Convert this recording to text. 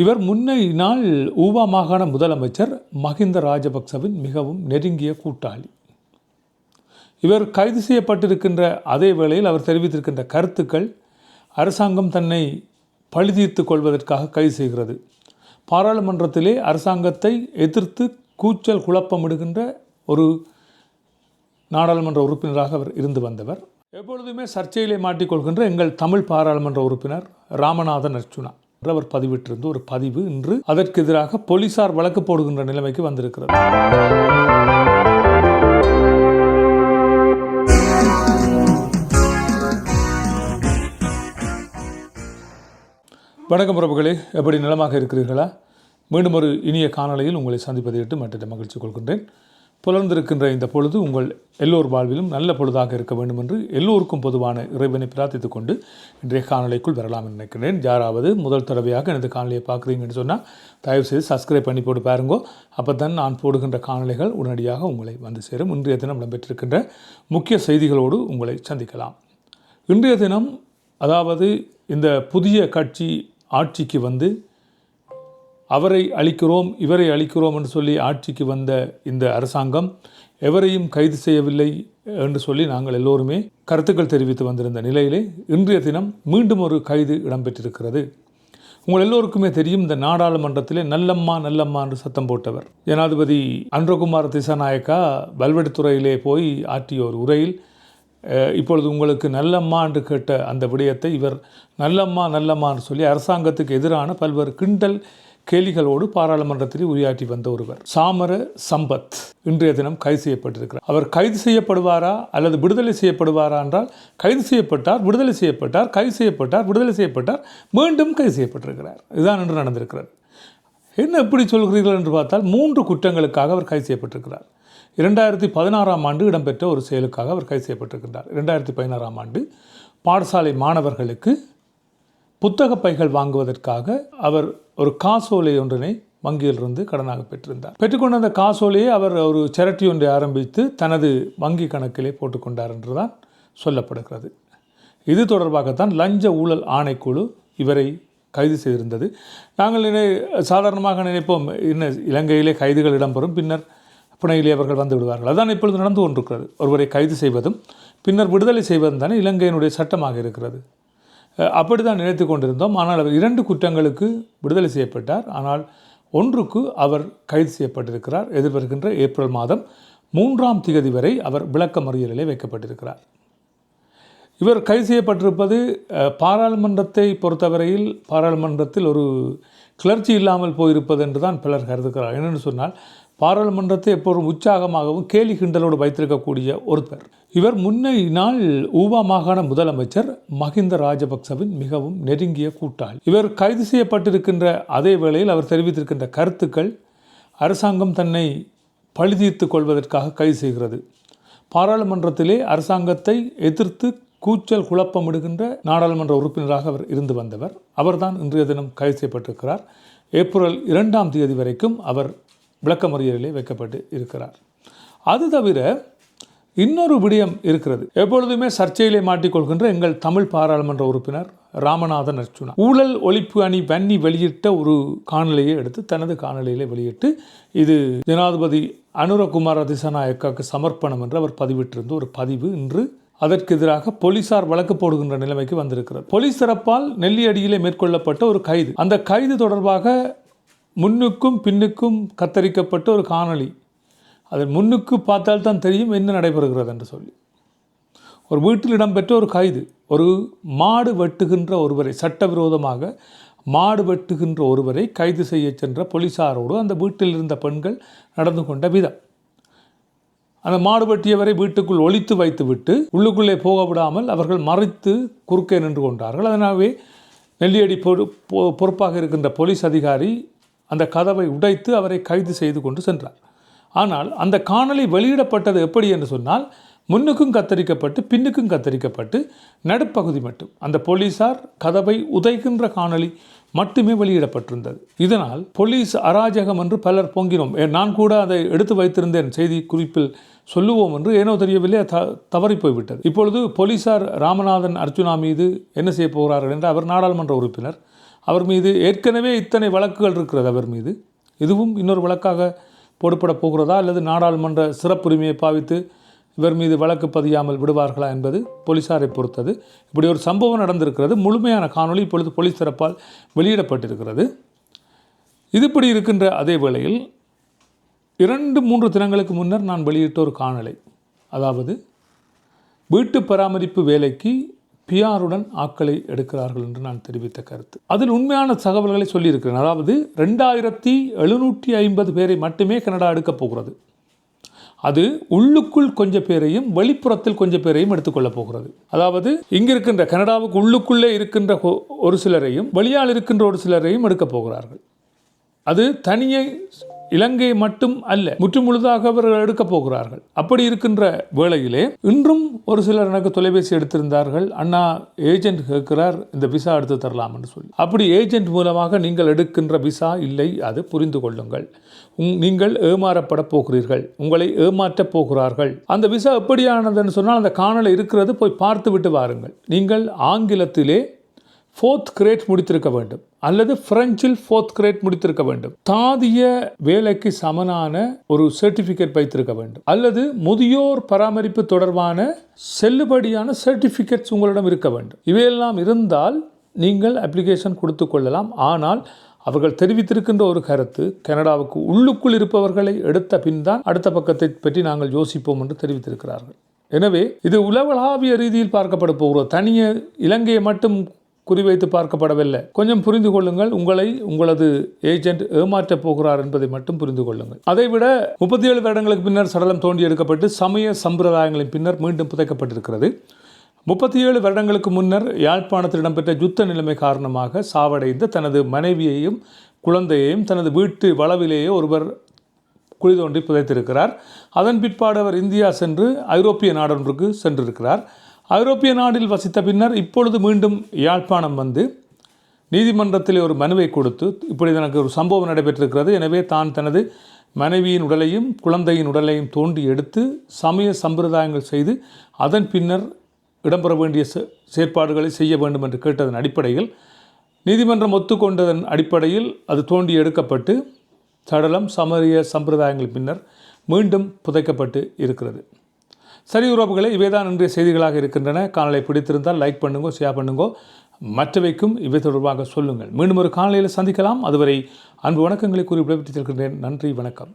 இவர் முன்னை நாள் ஊவா மாகாண முதலமைச்சர் மஹிந்த ராஜபக்சவின் மிகவும் நெருங்கிய கூட்டாளி. இவர் கைது செய்யப்பட்டிருக்கின்ற அதே வேளையில் அவர் தெரிவித்திருக்கின்ற கருத்துக்கள் அரசாங்கம் தன்னை பழிதீர்த்து கொள்வதற்காக கைது செய்கிறது. பாராளுமன்றத்திலே அரசாங்கத்தை எதிர்த்து கூச்சல் குழப்பமிடுகின்ற ஒரு நாடாளுமன்ற உறுப்பினராக அவர் இருந்து வந்தவர். எப்பொழுதுமே சர்ச்சையிலே மாட்டிக்கொள்கின்ற எங்கள் தமிழ் பாராளுமன்ற உறுப்பினர் ராமநாதன் அர்ச்சுனா அவர் பதிவிட்டிருந்த ஒரு பதிவு இன்று அதற்கு எதிராக போலீசார் வழக்கு போடுகின்ற நிலைமைக்கு வந்திருக்கிறது. வணக்கம் உறவுகளே எப்படி நிலமாக இருக்கிறீர்களா? மீண்டும் ஒரு இனிய காணொலியில் உங்களை சந்திப்பதை விட்டு மற்ற மகிழ்ச்சி கொள்கின்றேன். புலர்ந்திருக்கின்ற இந்த பொழுது உங்கள் எல்லோர் வாழ்விலும் நல்ல பொழுதாக இருக்க வேண்டும் என்று எல்லோருக்கும் பொதுவான இறைவனை பிரார்த்தித்துக் கொண்டு இன்றைய காணொலிக்குள் வரலாம் என்று நினைக்கிறேன். யாராவது முதல் தடவையாக எனது காணொலியை பார்க்குறீங்கன்னு சொன்னால் தயவுசெய்து சப்ஸ்கிரைப் பண்ணி போட்டு பாருங்கோ. அப்போ தான் நான் போடுகின்ற காணொலிகள் உடனடியாக உங்களை வந்து சேரும். இன்றைய தினம் இடம்பெற்றிருக்கின்ற முக்கிய செய்திகளோடு உங்களை சந்திக்கலாம். இன்றைய தினம் அதாவது இந்த புதிய கட்சி ஆட்சிக்கு வந்து அவரை அழிக்கிறோம் இவரை அழிக்கிறோம் என்று சொல்லி ஆட்சிக்கு வந்த இந்த அரசாங்கம் எவரையும் கைது செய்யவில்லை என்று சொல்லி நாங்கள் எல்லோருமே கருத்துக்கள் தெரிவித்து வந்திருந்த நிலையிலே இன்றைய தினம் மீண்டும் ஒரு கைது இடம்பெற்றிருக்கிறது. உங்கள் எல்லோருக்குமே தெரியும் இந்த நாடாளுமன்றத்திலே நல்லம்மா நல்லம்மா என்று சத்தம் போட்டவர் ஜனாதிபதி அன்றகுமார் திசாநாயக்கா வல்வெடுத்துறையிலே போய் ஆற்றிய ஒரு உரையில் இப்பொழுது உங்களுக்கு நல்லம்மா என்று கேட்ட அந்த விடயத்தை இவர் நல்லம்மா நல்லம்மான்னு சொல்லி அரசாங்கத்துக்கு எதிரான பல்வேறு கிண்டல் கேலிகளோடு பாராளுமன்றத்தில் உரையாற்றி வந்த ஒருவர் சாமர சம்பத் இன்றைய தினம் கைது செய்யப்பட்டிருக்கிறார். அவர் கைது செய்யப்படுவாரா அல்லது விடுதலை செய்யப்படுவாரா என்றால் கைது செய்யப்பட்டார் விடுதலை செய்யப்பட்டார் கைது செய்யப்பட்டார் விடுதலை செய்யப்பட்டார் மீண்டும் கைது செய்யப்பட்டிருக்கிறார். இதுதான் இன்று நடந்திருக்கிறது. என்ன எப்படி சொல்கிறீர்கள் என்று பார்த்தால் மூன்று குற்றங்களுக்காக அவர் கைது செய்யப்பட்டிருக்கிறார். இரண்டாயிரத்தி பதினாறாம் ஆண்டு இடம்பெற்ற ஒரு செயலுக்காக அவர் கைது செய்யப்பட்டிருக்கின்றார். இரண்டாயிரத்தி பதினாறாம் ஆண்டு பாடசாலை மாணவர்களுக்கு புத்தக பைகள் வாங்குவதற்காக அவர் ஒரு காசோலை ஒன்றினை வங்கியிலிருந்து கடனாக பெற்றிருந்தார். பெற்றுக்கொண்ட அந்த காசோலையை அவர் ஒரு செரட்டி ஒன்றை ஆரம்பித்து தனது வங்கி கணக்கிலே போட்டுக்கொண்டார் என்றுதான் சொல்லப்படுகிறது. இது தொடர்பாகத்தான் லஞ்ச ஊழல் ஆணைக்குழு இவரை கைது செய்திருந்தது. நாங்கள் நினை சாதாரணமாக நினைப்போம் என்ன இலங்கையிலே கைதுகள் இடம்பெறும் பின்னர் புனையிலே அவர்கள் வந்து விடுவார்கள். அதான் இப்பொழுது நடந்து கொண்டிருக்கிறது. ஒருவரை கைது செய்வதும் பின்னர் விடுதலை செய்வதும் தானே இலங்கையினுடைய சட்டமாக இருக்கிறது. அப்படி தான் நினைத்து கொண்டிருந்தோம். ஆனால் அவர் இரண்டு குற்றங்களுக்கு விடுதலை செய்யப்பட்டார். ஆனால் ஒன்றுக்கு அவர் கைது செய்யப்பட்டிருக்கிறார். எதிர்வருகின்ற ஏப்ரல் மாதம் மூன்றாம் திகதி வரை அவர் விளக்க மறியலிலே வைக்கப்பட்டிருக்கிறார். இவர் கைது செய்யப்பட்டிருப்பது பாராளுமன்றத்தை பொறுத்தவரையில் பாராளுமன்றத்தில் ஒரு கிளர்ச்சி இல்லாமல் போயிருப்பது என்று தான் பலர் கருதுகிறார். என்னென்னு சொன்னால் பாராளுமன்றத்தை எப்போதும் உற்சாகமாகவும் கேலி கிண்டலோடு வைத்திருக்கக்கூடிய ஒருத்தர். இவர் முன்னை நாள் ஊபா மாகாண முதலமைச்சர் மஹிந்த ராஜபக்சவின் மிகவும் நெருங்கிய கூட்டாளி. இவர் கைது செய்யப்பட்டிருக்கின்ற அதே வேளையில் அவர் தெரிவித்திருக்கின்ற கருத்துக்கள் அரசாங்கம் தன்னை பழுதீர்த்து கொள்வதற்காக கைது செய்கிறது. பாராளுமன்றத்திலே அரசாங்கத்தை எதிர்த்து கூச்சல் குழப்பமிடுகின்ற நாடாளுமன்ற உறுப்பினராக அவர் இருந்து வந்தவர். அவர்தான் இன்றைய தினம் கைது செய்யப்பட்டிருக்கிறார். ஏப்ரல் இரண்டாம் தேதி வரைக்கும் அவர் விளக்கமறியலிலே வைக்கப்பட்டு இருக்கிறார். அது தவிர இன்னொரு விடயம் இருக்கிறது. எப்பொழுதுமே சர்ச்சையிலே மாட்டிக்கொள்கின்ற எங்கள் தமிழ் பாராளுமன்ற உறுப்பினர் ராமநாதன் அர்ச்சுனா ஊழல் ஒழிப்பு அணி வன்னி வெளியிட்ட ஒரு காணொலியை எடுத்து தனது காணொலியிலே வெளியிட்டு இது ஜனாதிபதி அனுரகுமார திசநாயக்காவுக்கு சமர்ப்பணம் என்று அவர் பதிவிட்டிருந்த ஒரு பதிவு இன்று அதற்கு எதிராக போலீசார் வழக்கு போடுகின்ற நிலைமைக்கு வந்திருக்கிறது. போலீஸ் தரப்பால் நெல்லியடியிலே மேற்கொள்ளப்பட்ட ஒரு கைது. அந்த கைது தொடர்பாக முன்னுக்கும் பின்னுக்கும் கத்தரிக்கப்பட்ட ஒரு காணொளி. அதன் முன்னுக்கு பார்த்தால்தான் தெரியும் என்ன நடைபெறுகிறது என்று சொல்லி. ஒரு வீட்டில் இடம்பெற்ற ஒரு கைது ஒரு மாடு வெட்டுகின்ற ஒருவரை சட்டவிரோதமாக மாடு வெட்டுகின்ற ஒருவரை கைது செய்ய சென்ற போலீசாரோடு அந்த வீட்டில் இருந்த பெண்கள் நடந்து கொண்ட விதம். அந்த மாடு வெட்டியவரை வீட்டுக்குள் ஒழித்து வைத்துவிட்டு உள்ளுக்குள்ளே போக விடாமல் அவர்கள் மறைத்து குறுக்கே நின்று கொண்டார்கள். அதனாலே நெல்லியடி பொறு பொ- பொறுப்பாக இருக்கின்ற போலீஸ் அதிகாரி அந்த கதவை உடைத்து அவரை கைது செய்து கொண்டு சென்றார். ஆனால் அந்த காணொளி வெளியிடப்பட்டது எப்படி என்று சொன்னால் முன்னுக்கும் கத்தரிக்கப்பட்டு பின்னுக்கும் கத்தரிக்கப்பட்டு நடுப்பகுதி மட்டும். அந்த போலீசார் கதவை உதைக்கின்ற காணொளி மட்டுமே வெளியிடப்பட்டிருந்தது. இதனால் போலீஸ் அராஜகம் என்று பலர் பொங்கினோம். நான் கூட அதை எடுத்து வைத்திருந்தேன் செய்தி குறிப்பில் சொல்லுவோம் என்று ஏனோ தெரியவில்லை த தவறி போய்விட்டது. இப்பொழுது போலீசார் ராமநாதன் அர்ச்சுனா மீது என்ன செய்ய போகிறார்கள் என்று அவர் நாடாளுமன்ற உறுப்பினர் அவர் மீது ஏற்கனவே இத்தனை வழக்குகள் இருக்கிறது அவர் மீது. இதுவும் இன்னொரு வழக்காக போடப்பட போகிறதா? அல்லது நாடாளுமன்ற சிறப்புரிமையை பாவித்து இவர் மீது வழக்கு பதியாமல் விடுவார்களா என்பது போலீசாரை பொறுத்தது. இப்படி ஒரு சம்பவம் நடந்திருக்கிறது. முழுமையான காணொளி இப்பொழுது போலீஸ் தரப்பால் வெளியிடப்பட்டிருக்கிறது. இது இப்படி இருக்கின்ற அதே வேளையில் இரண்டு மூன்று தினங்களுக்கு முன்னர் நான் வெளியிட்ட ஒரு காணொலி அதாவது வீட்டு பராமரிப்பு வேலைக்கு பிஆருடன் ஆக்களை எடுக்கிறார்கள் என்று நான் தெரிவித்த கருத்து. அதில் உண்மையான தகவல்களை சொல்லியிருக்கிறேன். அதாவது ரெண்டாயிரத்தி எழுநூற்றி ஐம்பது பேரை மட்டுமே கனடா எடுக்கப் போகிறது. அது உள்ளுக்குள் கொஞ்சம் பேரையும் வெளிப்புறத்தில் கொஞ்சம் பேரையும் எடுத்துக்கொள்ளப் போகிறது. அதாவது இங்கிருக்கின்ற கனடாவுக்கு உள்ளுக்குள்ளே இருக்கின்ற ஒரு சிலரையும் வெளியால் இருக்கின்ற ஒரு சிலரையும் எடுக்கப் போகிறார்கள். அது தனியை இலங்கை மட்டும் அல்ல முற்று முழுதாக அவர்கள் எடுக்கப் போகிறார்கள். அப்படி இருக்கின்ற வேளையிலே இன்றும் ஒரு சிலர் எனக்கு தொலைபேசி எடுத்திருந்தார்கள் அண்ணா ஏஜென்ட் கேட்கிறார் இந்த விசா எடுத்து தரலாம் என்று சொல்லி. அப்படி ஏஜென்ட் மூலமாக நீங்கள் எடுக்கின்ற விசா இல்லை அது புரிந்து கொள்ளுங்கள். உங் நீங்கள் ஏமாறப்பட போகிறீர்கள் உங்களை ஏமாற்றப் போகிறார்கள். அந்த விசா எப்படியானதுன்னு சொன்னால் அந்த காணலை இருக்கிறது போய் பார்த்து விட்டு வாருங்கள். நீங்கள் ஆங்கிலத்திலே ஃபோர்த் கிரேட் முடித்திருக்க வேண்டும். அல்லது பிரெஞ்சில் ஃபோர்த் கிரேட் முடித்திருக்க வேண்டும். தாதிய வேலைக்கு சமனான ஒரு சர்டிஃபிகேட் வைத்திருக்க வேண்டும். அல்லது முதியோர் பராமரிப்பு தொடர்பான செல்லுபடியான சர்டிஃபிகேட்ஸ் உங்களிடம் இருக்க வேண்டும். இவையெல்லாம் இருந்தால் நீங்கள் அப்ளிகேஷன் கொடுத்து கொள்ளலாம். ஆனால் அவர்கள் தெரிவித்திருக்கின்ற ஒரு கருத்து கனடாவுக்கு உள்ளுக்குள் இருப்பவர்களை எடுத்த பின் தான் அடுத்த பக்கத்தை பற்றி நாங்கள் யோசிப்போம் என்று தெரிவித்திருக்கிறார்கள். எனவே இது உலகளாவிய ரீதியில் பார்க்கப்பட போகிறது. தனிய இலங்கையை மட்டும் குறிவைத்து பார்க்கப்படவில்லை. கொஞ்சம் புரிந்து கொள்ளுங்கள் உங்களை உங்களது ஏஜென்ட் ஏமாற்றப் போகிறார் என்பதை மட்டும் புரிந்து கொள்ளுங்கள். அதைவிட முப்பத்தி ஏழு வருடங்களுக்கு பின்னர் சடலம் தோண்டி எடுக்கப்பட்டு சமய சம்பிரதாயங்களின் பின்னர் மீண்டும் புதைக்கப்பட்டிருக்கிறது. முப்பத்தி ஏழு வருடங்களுக்கு முன்னர் யாழ்ப்பாணத்தில் இடம்பெற்ற யுத்த நிலைமை காரணமாக சாவடைந்த தனது மனைவியையும் குழந்தையையும் தனது வீட்டு வளவிலேயே ஒருவர் குழி தோண்டி புதைத்திருக்கிறார். அதன் பிற்பாடு அவர் இந்தியா சென்று ஐரோப்பிய நாடொன்றுக்கு சென்றிருக்கிறார். ஐரோப்பிய நாடில் வசித்த பின்னர் இப்பொழுது மீண்டும் யாழ்ப்பாணம் வந்து நீதிமன்றத்தில் ஒரு மனுவை கொடுத்து இப்படி எனக்கு ஒரு சம்பவம் நடைபெற்றிருக்கிறது. எனவே தான் தனது மனைவியின் உடலையும் குழந்தையின் உடலையும் தோண்டி எடுத்து சமய சம்பிரதாயங்கள் செய்து அதன் பின்னர் இடம்பெற வேண்டிய செ- செயற்பாடுகளை செய்ய வேண்டும் என்று கேட்டதன் அடிப்படையில் நீதிமன்றம் ஒத்துக்கொண்டதன் அடிப்படையில் அது தோண்டி எடுக்கப்பட்டு சடலம் சமரிய சம்பிரதாயங்கள் பின்னர் மீண்டும் புதைக்கப்பட்டு இருக்கிறது. சரி உறவுகளை இவை தான் இன்றைய செய்திகளாக இருக்கின்றன. காணலை பிடித்திருந்தால் லைக் பண்ணுங்க ஷேர் பண்ணுங்க. மற்றவைக்கும் இவை தொடர்பாக சொல்லுங்கள். மீண்டும் ஒரு காணொலியில் சந்திக்கலாம். அதுவரை அன்பு வணக்கங்களை கூறி விடைபெற்றுச் செல்கின்றேன். நன்றி வணக்கம்.